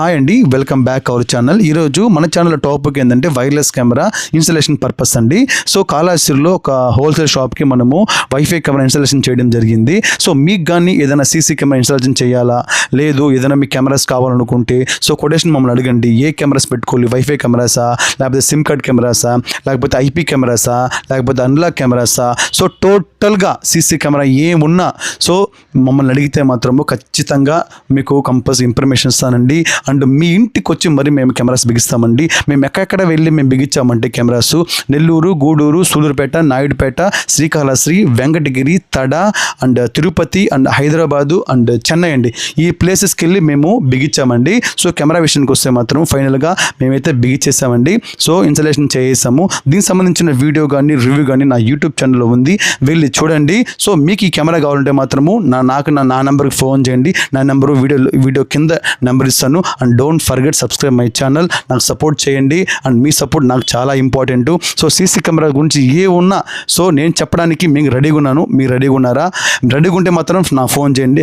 Hi అండి welcome back our channel ఈరోజు మన ఛానల్ టాపిక్ ఏంటంటే వైర్లెస్ కెమెరా ఇన్స్టలేషన్ పర్పస్ అండి. సో కాళాశ్రీలో ఒక హోల్సేల్ షాప్కి మనము వైఫై కెమెరా ఇన్స్టలేషన్ చేయడం జరిగింది. సో మీకు కానీ ఏదైనా సీసీ కెమెరా ఇన్స్టాలేషన్ చేయాలా? లేదు ఏదైనా మీకు కెమెరాస్ కావాలనుకుంటే సో కొటేషన్ మమ్మల్ని అడగండి. ఏ కెమెరాస్ పెట్టుకోవాలి? వైఫై కెమెరాసా లేకపోతే సిమ్ కార్డ్ కెమెరాసా లేకపోతే ఐపీ కెమెరాసా లేకపోతే అన్లాక్ కెమెరాసా సో టోటల్గా సీసీ కెమెరా ఏమున్నా సో మమ్మల్ని అడిగితే మాత్రము ఖచ్చితంగా మీకు కంపల్సరీ ఇన్ఫర్మేషన్ ఇస్తానండి. అండ్ మీ ఇంటికి వచ్చి మరి మేము కెమెరాస్ బిగిస్తామండి. మేము ఎక్కడెక్కడ వెళ్ళి మేము బిగించామంటే cameras Nellore Gudur Sullurpeta Naidupeta Srikalahasti Venkatagiri Tada and Tirupati and Hyderabad and Chennai అండి. ఈ ప్లేసెస్కి వెళ్ళి మేము బిగించామండి. సో కెమెరా విషయానికి వస్తే మాత్రం ఫైనల్గా మేమైతే బిగించేసామండి సో ఇన్స్టలేషన్ చేసాము దీనికి సంబంధించిన వీడియో కానీ రివ్యూ కానీ నా యూట్యూబ్ ఛానల్లో ఉంది. వెళ్ళి చూడండి. సో మీకు ఈ కెమెరా కావాలంటే మాత్రము నా నాకు నా నా నెంబర్కి ఫోన్ చేయండి. నా నెంబరు వీడియో వీడియో కింద నెంబర్ ఇస్తాను. And don't forget subscribe my channel నాకు సపోర్ట్ చేయండి. అండ్ మీ సపోర్ట్ నాకు చాలా ఇంపార్టెంట్ సో సీసీ కెమెరా గురించి ఏ ఉన్నా సో నేను చెప్పడానికి మీకు రెడీగా ఉన్నాను. మీరు రెడీగా ఉన్నారా? రెడీగా ఉంటే మాత్రం నా ఫోన్ చేయండి.